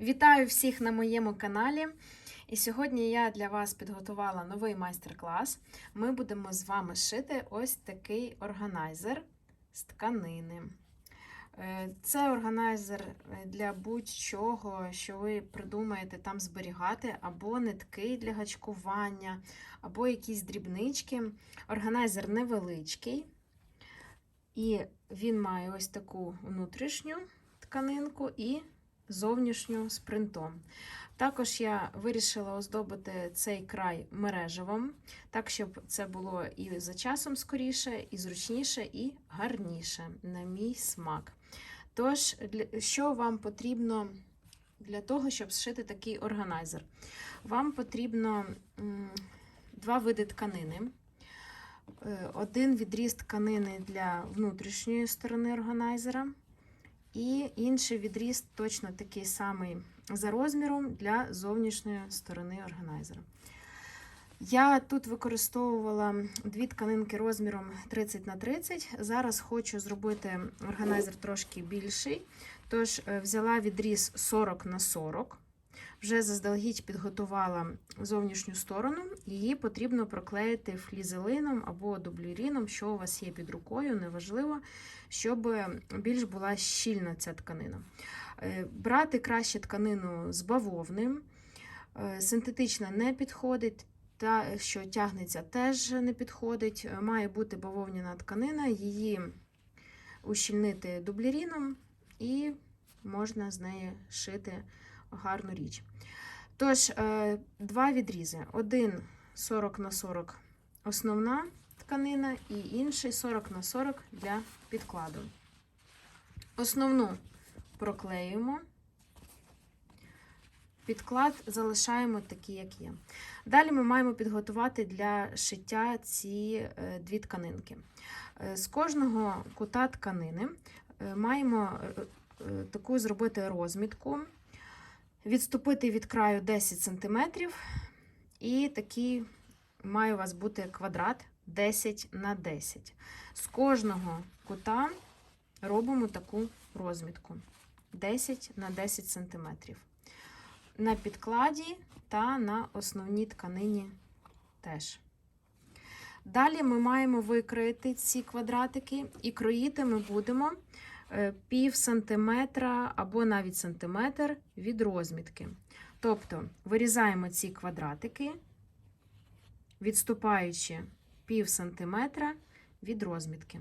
Вітаю всіх на моєму каналі. І сьогодні я для вас підготувала новий майстер-клас. Ми будемо з вами шити ось такий органайзер з тканини. Е, Це органайзер для будь-чого, що ви придумаєте там зберігати, або нитки для гачкування, або якісь дрібнички. Органайзер невеличкий, і він має ось таку внутрішню тканинку і зовнішню з принтом. Також я вирішила оздобити цей край мережевим, так, щоб це було і за часом скоріше, і зручніше, і гарніше, на мій смак. Тож, що вам потрібно для того, щоб зшити такий органайзер? Вам потрібно два види тканини. Е, Один відріз тканини для внутрішньої сторони органайзера, і інший відріз точно такий самий за розміром для зовнішньої сторони органайзера. Я тут використовувала дві тканинки розміром 30 на 30. Зараз хочу зробити органайзер трошки більший. Тож е, взяла відріз 40 на 40. Вже заздалегідь підготувала зовнішню сторону. Її потрібно проклеїти флізелином або дубліріном, що у вас є під рукою, неважливо, щоб більш була щільна ця тканина. Е, Брати краще тканину з бавовним, е, синтетична не підходить, та, що тягнеться, теж не підходить. Е, Має бути бавовняна тканина, її ущільнити дубліріном і можна з неї шити гарну річ. Тож, е, два відрізи: один 40 на 40 основна тканина, і інший 40 на 40 для підкладу. Основну проклеюємо, підклад залишаємо такий, як є. Далі ми маємо підготувати для шиття ці е, дві тканинки. Е, З кожного кута тканини маємо таку зробити розмітку, відступити від краю 10 см, і такий має у вас бути квадрат 10 на 10. З кожного кута робимо таку розмітку 10 на 10 см. На підкладі та на основній тканині теж. Далі ми маємо викроїти ці квадратики, і кроїти ми будемо пів сантиметра або навіть сантиметр від розмітки. Тобто вирізаємо ці квадратики, відступаючи пів сантиметра від розмітки.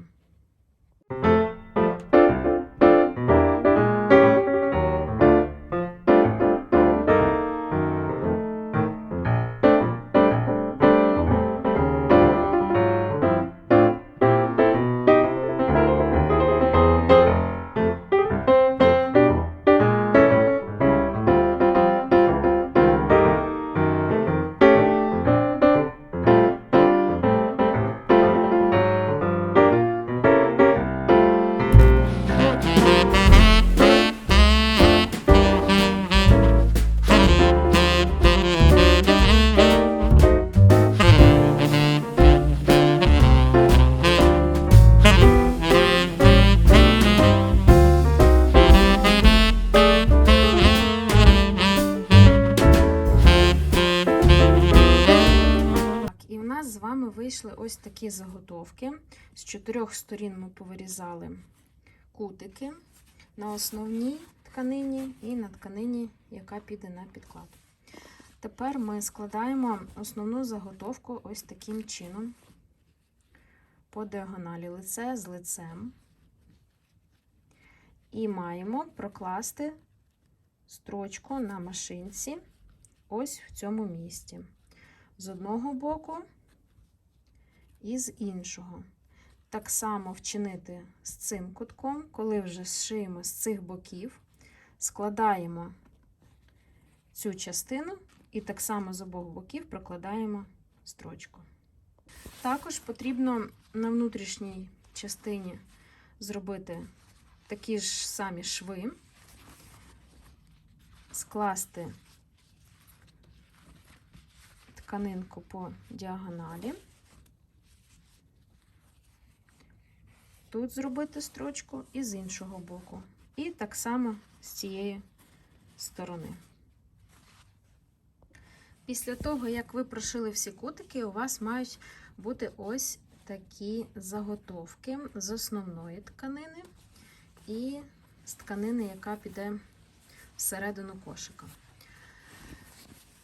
Такі заготовки. З чотирьох сторін ми повирізали кутики на основній тканині і на тканині, яка піде на підклад. Тепер ми складаємо основну заготовку ось таким чином по діагоналі лице з лицем. І маємо прокласти строчку на машинці ось в цьому місці з одного боку і з іншого. Так само вчинити з цим кутком, коли вже зшиємо з цих боків, складаємо цю частину і так само з обох боків прокладаємо строчку. Також потрібно на внутрішній частині зробити такі ж самі шви, скласти тканинку по діагоналі. Тут зробити строчку і з іншого боку. І так само з цієї сторони. Після того, як ви прошили всі кутики, у вас мають бути ось такі заготовки з основної тканини і з тканини, яка піде всередину кошика.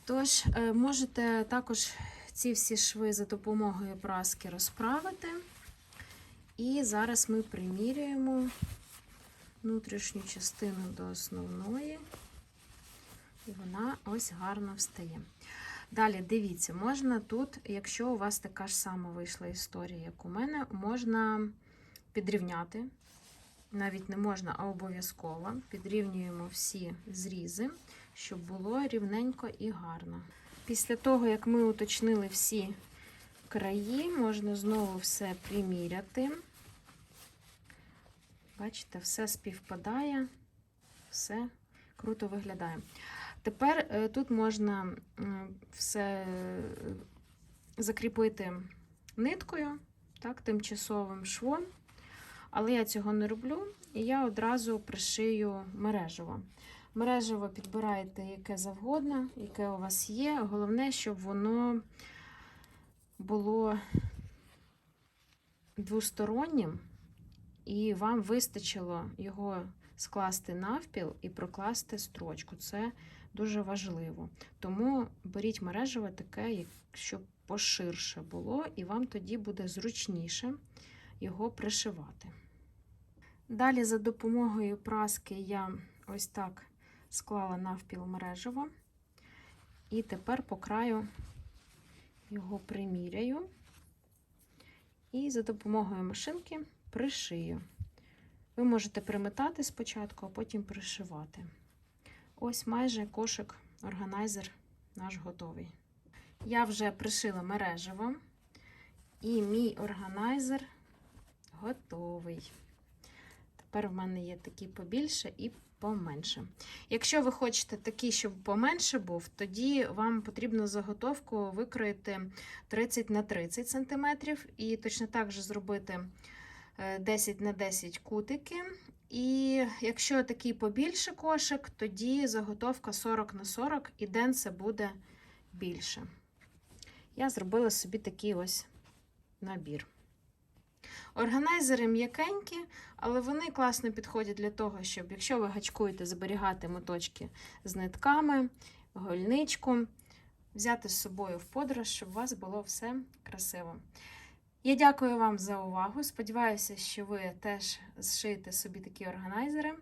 Тож, е, можете також ці всі шви за допомогою праски розправити. І зараз ми примірюємо внутрішню частину до основної, і вона ось гарно встає. Далі дивіться, можна тут, якщо у вас така ж сама вийшла історія, як у мене, можна підрівняти. Навіть не можна, а обов'язково. Підрівнюємо всі зрізи, щоб було рівненько і гарно. Після того, як ми уточнили всі краї, можна знову все приміряти. Бачите, все співпадає, все круто виглядає. Тепер е, тут можна все закріпити ниткою, так, тимчасовим швом, але я цього не роблю, і я одразу пришию мережево. Мережево підбираєте яке завгодно, яке у вас є. Головне, щоб воно було двостороннім, і вам вистачило його скласти навпіл і прокласти строчку. Це дуже важливо. Тому беріть мережево таке, щоб поширше було, і вам тоді буде зручніше його пришивати. Далі, за допомогою праски, я ось так склала навпіл мережево, і тепер по краю його приміряю, і за допомогою машинки пришию. Ви можете приметати спочатку, а потім пришивати. Ось майже кошик органайзер наш готовий. Я вже пришила мережево, і мій органайзер готовий. Тепер в мене є такий побільше і поменше. Якщо ви хочете такий, щоб поменше був, тоді вам потрібно заготовку викроїти 30 на 30 см, і точно так же зробити 10 на 10 кутики. І якщо такий побільше кошик, тоді заготовка 40 на 40 і денце буде більше. Я зробила собі такий ось набір. Органайзери м'якенькі, але вони класно підходять для того, щоб, якщо ви гачкуєте, зберігати моточки з нитками, гольничку, взяти з собою в подорож, щоб у вас було все красиво. Я дякую вам за увагу. Сподіваюся, що ви теж зшиєте собі такі органайзери.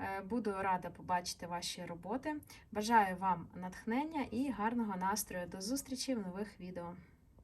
Е, Буду рада побачити ваші роботи. Бажаю вам натхнення і гарного настрою. До зустрічі в нових відео.